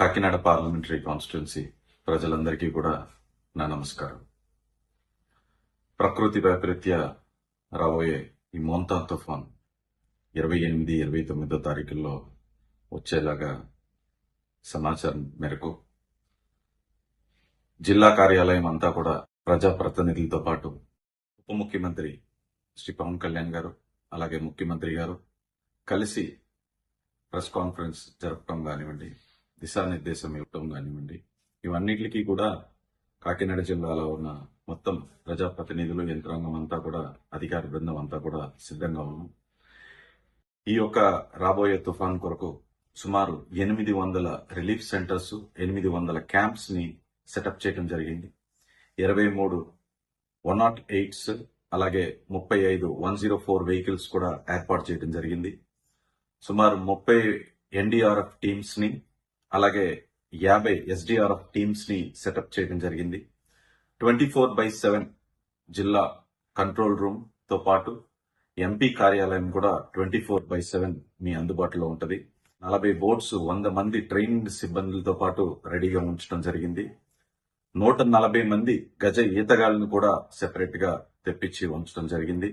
Kakinada parliamentary constituency ప్రజలందరికీ కూడా నా నమస్కారం. ప్రకృతి వైపరీత్య రాబోయే ఈ మోంతా తుఫాన్ ఇరవై ఎనిమిది ఇరవై తొమ్మిదో తారీఖుల్లో వచ్చేలాగా సమాచారం మేరకు జిల్లా కార్యాలయం అంతా కూడా ప్రజాప్రతినిధులతో పాటు ఉప ముఖ్యమంత్రి శ్రీ పవన్ కళ్యాణ్ గారు అలాగే ముఖ్యమంత్రి గారు కలిసి ప్రెస్ కాన్ఫరెన్స్ జరపడం కానివ్వండి దిశానిర్దేశం ఇవ్వటం కానివ్వండి. ఇవన్నిటికీ కూడా కాకినాడ జిల్లాలో ఉన్న మొత్తం ప్రజాప్రతినిధులు యంత్రాంగం అంతా కూడా అధికార బృందం అంతా కూడా సిద్ధంగా ఉన్నాం. ఈ యొక్క రాబోయే తుఫాన్ కొరకు సుమారు ఎనిమిది వందల రిలీఫ్ సెంటర్స్ ఎనిమిది వందల క్యాంప్స్ని సెటప్ చేయడం జరిగింది. ఇరవై మూడు వన్ నాట్ ఎయిట్స్ అలాగే ముప్పై ఐదు వన్ జీరో ఫోర్ వెహికల్స్ కూడా ఏర్పాటు చేయడం జరిగింది. సుమారు ముప్పై ఎన్డీఆర్ఎఫ్ టీమ్స్ని అలాగే యాభై ఎస్డీఆర్ఎఫ్ టీమ్స్ని సెటప్ చేయడం జరిగింది. ట్వంటీ ఫోర్ బై సెవెన్ జిల్లా కంట్రోల్ రూమ్తో పాటు ఎంపీ కార్యాలయం కూడా ట్వంటీ ఫోర్ బై సెవెన్ మీ అందుబాటులో ఉంటుంది. నలభై బోట్స్ వంద మంది ట్రైన్డ్ సిబ్బందులతో పాటు రెడీగా ఉంచడం జరిగింది. నూట నలభై మంది గజ ఈతగాళ్ళను కూడా సెపరేట్గా తెప్పించి ఉంచడం జరిగింది.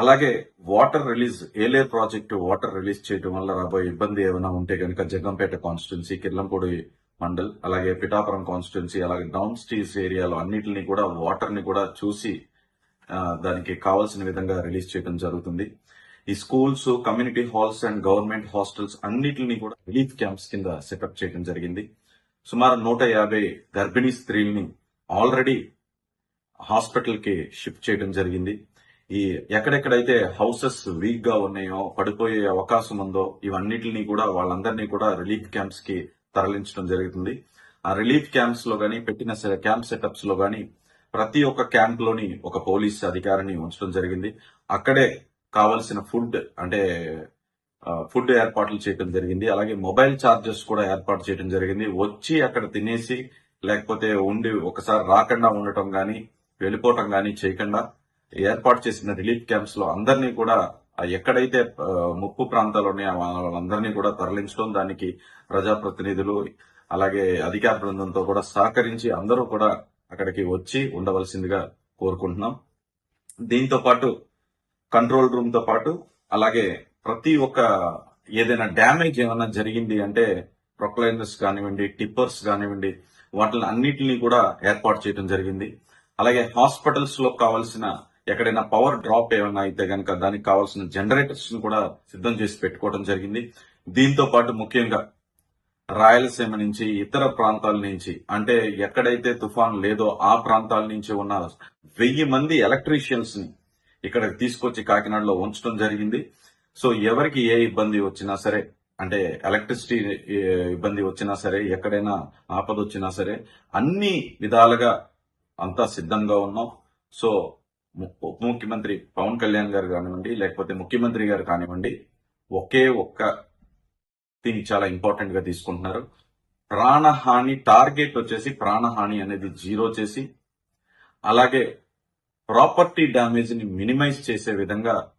అలాగే water release Yeleru project water release చేయడం వల్ల రాబోయే ఇబ్బంది ఏమైనా ఉంటే కనుక జగ్గంపేట కాన్స్టిట్యున్సీ కిర్లంపూడి మండల్ అలాగే పిఠాపురం కాన్స్టిట్యున్సీ అలాగే డౌన్ స్టీల్స్ ఏరియాలో అన్నిటిని కూడా వాటర్ని కూడా చూసి దానికి కావాల్సిన విధంగా రిలీజ్ చేయడం జరుగుతుంది. ఈ schools community halls and government hostels అన్నిటిని కూడా రిలీఫ్ క్యాంప్స్ కింద సెటప్ చేయడం జరిగింది. సుమారు నూట యాభై గర్భిణీ స్త్రీల్ని ఆల్రెడీ హాస్పిటల్కి షిఫ్ట్ చేయడం జరిగింది. ఈ ఎక్కడెక్కడైతే హౌసెస్ వీక్గా ఉన్నాయో పడిపోయే అవకాశం ఉందో ఇవన్నిటిని కూడా వాళ్ళందరినీ కూడా రిలీఫ్ క్యాంప్స్కి తరలించడం జరుగుతుంది. ఆ రిలీఫ్ క్యాంప్స్లో గానీ పెట్టిన క్యాంప్ సెటప్స్లో గానీ ప్రతి ఒక్క క్యాంప్లోని ఒక పోలీస్ అధికారిని ఉంచడం జరిగింది. అక్కడే కావలసిన ఫుడ్ అంటే ఫుడ్ ఏర్పాట్లు చేయడం జరిగింది. అలాగే మొబైల్ ఛార్జెస్ కూడా ఏర్పాటు చేయడం జరిగింది. వచ్చి అక్కడ తినేసి లేకపోతే ఉండి ఒకసారి రాకుండా ఉండటం గాని వెళ్ళిపోవటం గాని చేయకుండా ఏర్పాటు చేసిన రిలీఫ్ క్యాంప్స్లో అందరినీ కూడా ఎక్కడైతే ముప్పు ప్రాంతాలు ఉన్నాయో వాళ్ళందరినీ కూడా తరలించడం దానికి ప్రజాప్రతినిధులు అలాగే అధికార బృందంతో కూడా సహకరించి అందరూ కూడా అక్కడికి వచ్చి ఉండవలసిందిగా కోరుకుంటున్నాం. దీంతో పాటు కంట్రోల్ రూమ్తో పాటు అలాగే ప్రతి ఒక్క ఏదైనా డ్యామేజ్ ఏమైనా జరిగింది అంటే ప్రొక్లైనర్స్ కానివ్వండి టిప్పర్స్ కానివ్వండి వాటిని అన్నిటిని కూడా ఏర్పాటు చేయడం జరిగింది. అలాగే హాస్పిటల్స్లో కావాల్సిన ఎక్కడైనా పవర్ డ్రాప్ ఏమైనా అయితే కనుక దానికి కావాల్సిన జనరేటర్స్ను కూడా సిద్ధం చేసి పెట్టుకోవడం జరిగింది. దీంతో పాటు ముఖ్యంగా రాయలసీమ నుంచి ఇతర ప్రాంతాల నుంచి అంటే ఎక్కడైతే తుఫాన్ లేదో ఆ ప్రాంతాల నుంచి ఉన్న వెయ్యి మంది ఎలక్ట్రీషియన్స్ని ఇక్కడ తీసుకొచ్చి కాకినాడలో ఉంచడం జరిగింది. సో ఎవరికి ఏ ఇబ్బంది వచ్చినా సరే అంటే ఎలక్ట్రిసిటీ ఇబ్బంది వచ్చినా సరే ఎక్కడైనా ఆపద వచ్చినా సరే అన్ని విధాలుగా అంతా సిద్ధంగా ఉన్నాం. సో ఉప ముఖ్యమంత్రి పవన్ కళ్యాణ్ గారు కానివ్వండి లేకపోతే ముఖ్యమంత్రి గారు కానివ్వండి ఒకే ఒక్క థింగ్ చాలా ఇంపార్టెంట్గా తీసుకుంటున్నారు. ప్రాణహాని టార్గెట్ వచ్చేసి ప్రాణహాని అనేది జీరో చేసి అలాగే ప్రాపర్టీ డ్యామేజ్ని మినిమైజ్ చేసే విధంగా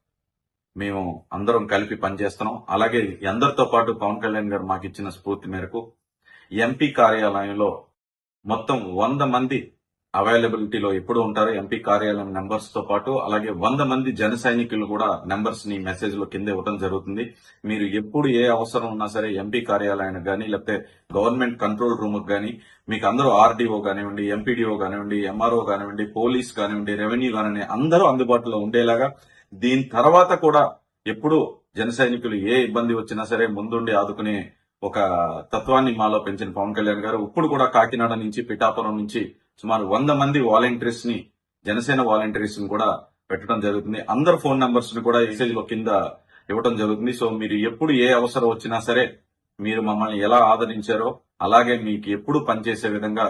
మేము అందరం కలిపి పనిచేస్తున్నాం. అలాగే అందరితో పాటు పవన్ కళ్యాణ్ గారు మాకు ఇచ్చిన స్ఫూర్తి మేరకు ఎంపీ కార్యాలయంలో మొత్తం వంద మంది అవైలబిలిటీలో ఎప్పుడు ఉంటారు ఎంపీ కార్యాలయం నెంబర్స్తో పాటు అలాగే వంద మంది జన సైనికులు కూడా నెంబర్స్ని మెసేజ్లో కింద ఇవ్వడం జరుగుతుంది. మీరు ఎప్పుడు ఏ అవసరం ఉన్నా సరే ఎంపీ కార్యాలయానికి కానీ లేకపోతే గవర్నమెంట్ కంట్రోల్ రూమ్ కానీ మీకు అందరూ ఆర్డీఓ కానివ్వండి ఎంపీడీఓ కానివ్వండి ఎంఆర్ఓ కానివ్వండి పోలీస్ కానివ్వండి రెవెన్యూ కానివ్వండి అందరూ అందుబాటులో ఉండేలాగా దీని తర్వాత కూడా ఎప్పుడు జన సైనికులు ఏ ఇబ్బంది వచ్చినా సరే ముందుండి ఆదుకునే ఒక తత్వాన్ని మాలో పెంచిన పవన్ కళ్యాణ్ గారు ఇప్పుడు కూడా కాకినాడ నుంచి పిఠాపురం నుంచి సుమారు వంద మంది వాలంటీర్స్ని జనసేన వాలంటీర్స్ని కూడా పెట్టడం జరుగుతుంది. అందరు ఫోన్ నంబర్స్ని కూడా మెసేజ్లో కింద ఇవ్వడం జరుగుతుంది. సో మీరు ఎప్పుడు ఏ అవసరం వచ్చినా సరే మీరు మమ్మల్ని ఎలా ఆదరించారో అలాగే మీకు ఎప్పుడు పనిచేసే విధంగా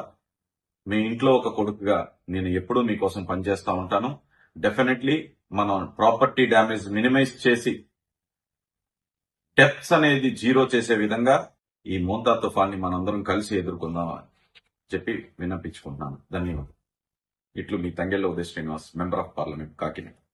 మీ ఇంట్లో ఒక కొడుకుగా నేను ఎప్పుడూ మీకోసం పనిచేస్తా ఉంటాను. డెఫినెట్లీ మనం ప్రాపర్టీ డ్యామేజ్ మినిమైజ్ చేసి డెప్స్ అనేది జీరో చేసే విధంగా ఈ మోంతా తుఫాన్ని మనందరం కలిసి ఎదుర్కొందామని చెప్పి విన్నపించుకుంటున్నాను. ధన్యవాదాలు. ఇట్లు మీ Tangella Uday Srinivas member of parliament Kakinada.